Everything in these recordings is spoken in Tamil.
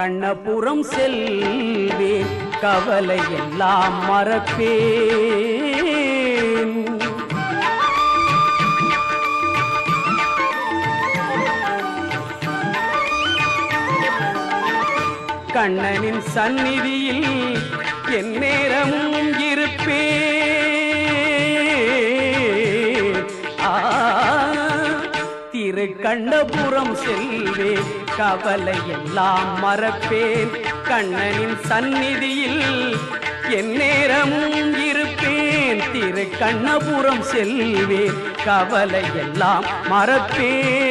கண்ணபுரம் செல்வேன். கவலை எல்லாம் மறப்பேன். கண்ணனின் சந்நிதியில் என் நேரமும் இருப்பேன். இன்று கண்டபுரம் செல்வேன் கவலை எல்லாம் மறப்பேன். கண்ணனின் சந்நிதியில் என் நேரமும் இருப்பேன். திரு கண்ணபுரம் செல்வேன் கவலை எல்லாம் மறப்பேன்.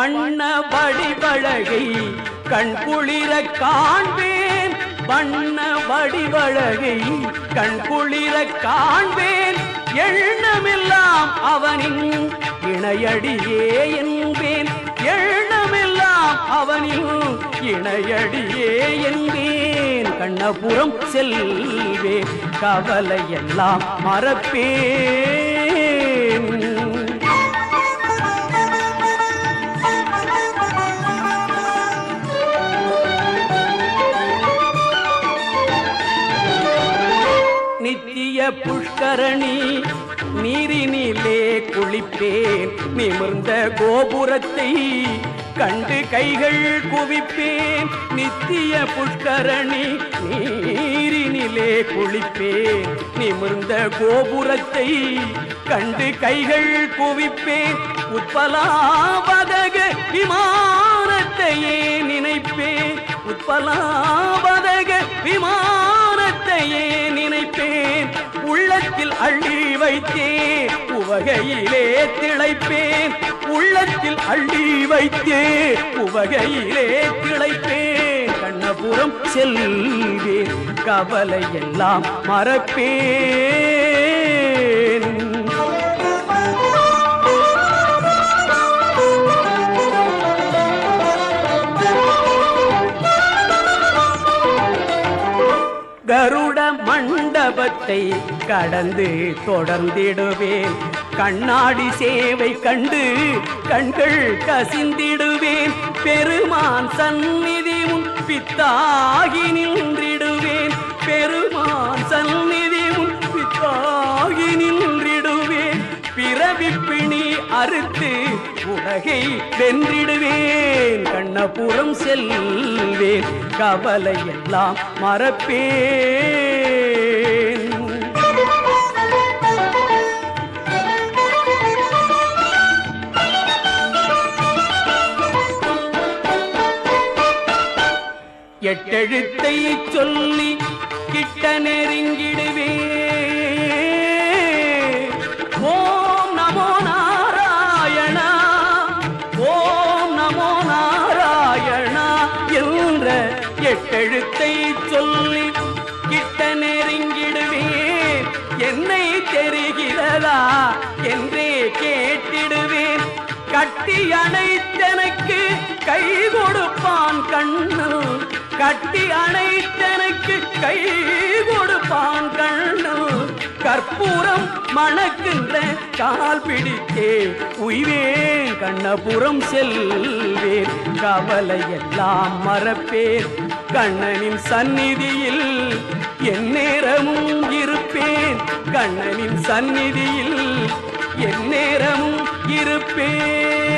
வண்ண வடிவழகை கண் குளிர காண்பேன். வண்ண வடிவழகை கண் குளிர காண்பேன். எண்ணமெல்லாம் அவனின் இணையடியே என்பேன். எண்ணமெல்லாம் அவனின் இணையடியே என்பேன். கண்ணபுரம் செல்வேன் கவலை எல்லாம் மறப்பேன். நித்திய புஷ்கரணி நீரினிலே குளிப்பேன் நிமிர்ந்த கோபுரத்தை கண்டு கைகள் குவிப்பேன். நித்திய புஷ்கரணி நீரினிலே குளிப்பேன் நிமிர்ந்த கோபுரத்தை கண்டு கைகள் குவிப்பேன். உற்பலாவதக விமானத்தையே நினைப்பேன். உற்பலாவதக விமானத்தையே நினைப்பேன். உள்ளத்தில் அள்ளி வைத்தே உவகையிலே திளைப்பேன். உள்ளத்தில் அள்ளி வைத்தே உவகையிலே திளைப்பேன். கண்ணபுரம் செல்வேன் கவலை எல்லாம் மறப்பேன். மண்டபத்தை கடந்து தொடர்ந்திடுவேன். கண்ணாடி சேவை கண்டு கண்கள் கசிந்திடுவேன். பெருமான் சந்நிதி முன் பித்தாகி நின்றிடுவேன். பெருமான் சந்நிதி முன் பித்தாகி நின்றிடுவேன். பிறவிப்பிணி அறுத்து உலகை வென்றிடுவேன். கண்ணபுரம் செல்வேன். கவலை எல்லாம் மறப்பேன். எட்டெழுத்தை சொல்லி கிட்ட நெருங்கிடுவே ஓம் நமோ நாராயணா ஓம் நமோ நாராயணா என்ற எட்டெழுத்தை சொல்லி கிட்ட நெருங்கிடுவேன் என்னை தெரிகிறதா என்றே கேட்டிடுவேன் கட்டி அணைத்தனக்கு கை கொடுப்பான் கண்ணு. கட்டி அணைத்தனக்கு கை கொடுப்பான் கண்ணு. கற்பூரம் மணக்கின்ற கால் பிடித்தே உய்வேன் கண்ணபுரம் செல்வேன். கவலை எல்லாம் மறப்பேன் கண்ணனின் சந்நிதியில் என் நேரமும் இருப்பேன். கண்ணனின் சந்நிதியில் என் நேரமும் இருப்பேன்.